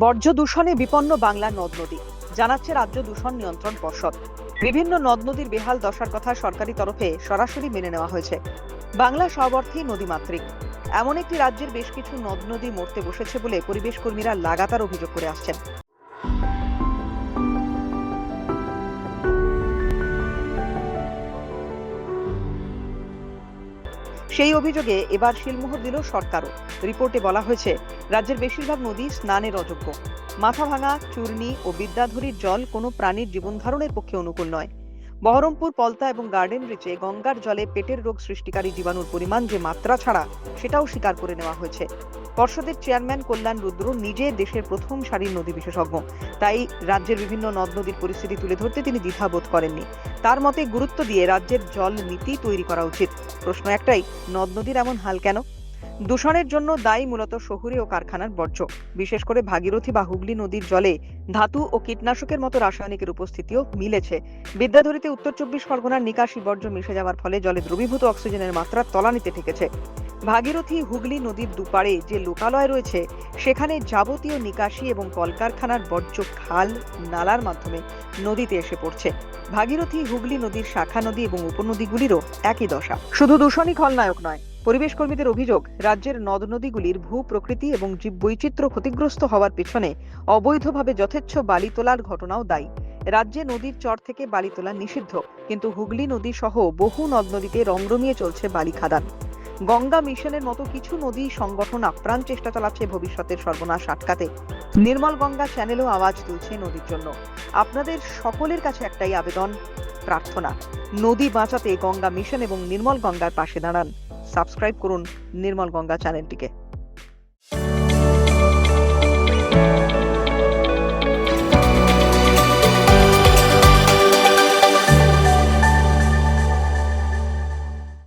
বর্জ্য দূষণে বিপন্ন বাংলা নদ নদী, জানাচ্ছে রাজ্য দূষণ নিয়ন্ত্রণ পর্ষদ। বিভিন্ন নদ নদীর বেহাল দশার কথা সরকারি তরফে সরাসরি মেনে নেওয়া হয়েছে। বাংলা সব অর্থেই নদীমাতৃক। এমন একটি রাজ্যের বেশ কিছু নদ নদী মরতে বসেছে বলে পরিবেশ কর্মীরা লাগাতার অভিযোগ করে আসছেন। সেই অভিযোগে এবার শিলমোহর দিল সরকারও। রিপোর্টে বলা হয়েছে, রাজ্যের বেশিরভাগ নদী স্নানের অযোগ্য। মাথা ভাঙা, চূর্ণি ও বিদ্যাধরীর জল কোনো প্রাণীর জীবন ধারণের পক্ষে অনুকূল নয়। বহরমপুর, পলতা এবং গার্ডেন রিচে গঙ্গার জলে পেটের রোগ সৃষ্টিকারী জীবাণুর পরিমাণ যে মাত্রা ছাড়া, সেটাও স্বীকার করে নেওয়া হয়েছে। পর্ষদের চেয়ারম্যান কল্যাণ রুদ্র নিজে দেশের প্রথম সারির নদী বিশেষজ্ঞ। তাই রাজ্যের বিভিন্ন নদ নদীর পরিস্থিতি তুলে ধরতে তিনি দ্বিধাবোধ করেননি। তার মতে গুরুত্ব দিয়ে রাজ্যের জল নীতি তৈরি করা উচিত। প্রশ্ন একটাই, নদ নদীর এমন হাল কেন? দূষণের জন্য দায়ী মূলত শহুরে ও কারখানার বর্জ্য। বিশেষ করে ভাগীরথী বা হুগলি নদীর জলে ধাতু ও কীটনাশকের মতো রাসায়নিকের উপস্থিতিও মিলেছে। বিদ্যাধরীতে উত্তর চব্বিশ পরগনার নিকাশি বর্জ্য মিশে যাওয়ার ফলে জলে দ্রবীভূত অক্সিজেনের মাত্রা তলানিতে ঠেকেছে। ভাগীরথী হুগলি নদীর দুপাড়ে যে লোকালয় রয়েছে, সেখানে যাবতীয় নিকাশি এবং কলকারখানার বর্জ্য খাল, নালার মাধ্যমে নদীতে এসে পড়ছে। ভাগীরথী হুগলি নদীর শাখা নদী এবং উপনদীগুলিরও একই দশা। শুধু দূষণই খলনায়ক নয়, পরিবেশ কর্মীদের অভিযোগ, রাজ্যের নদ নদীগুলির ভূ প্রকৃতি এবং জীব বৈচিত্র্য ক্ষতিগ্রস্ত হওয়ার পেছনে অবৈধভাবে যথেচ্ছ বালি তোলার ঘটনাও দায়ী। রাজ্যে নদীর চর থেকে বালি তোলা নিষিদ্ধ, কিন্তু হুগলি নদী সহ বহু নদ নদীতে রমরমিয়ে চলছে বালি খাদান। গঙ্গা মিশনের মতো কিছু নদী সংগঠন আপ্রাণ চেষ্টা চালাচ্ছে ভবিষ্যতের সর্বনাশ আটকাতে। নির্মল গঙ্গা চ্যানেলও আওয়াজ তুলছে নদীর জন্য। আপনাদের সকলের কাছে একটাই আবেদন, প্রার্থনা, নদী বাঁচাতে গঙ্গা মিশন এবং নির্মল গঙ্গার পাশে দাঁড়ান। সাবস্ক্রাইব করুন নির্মল গঙ্গা চ্যানেলটিকে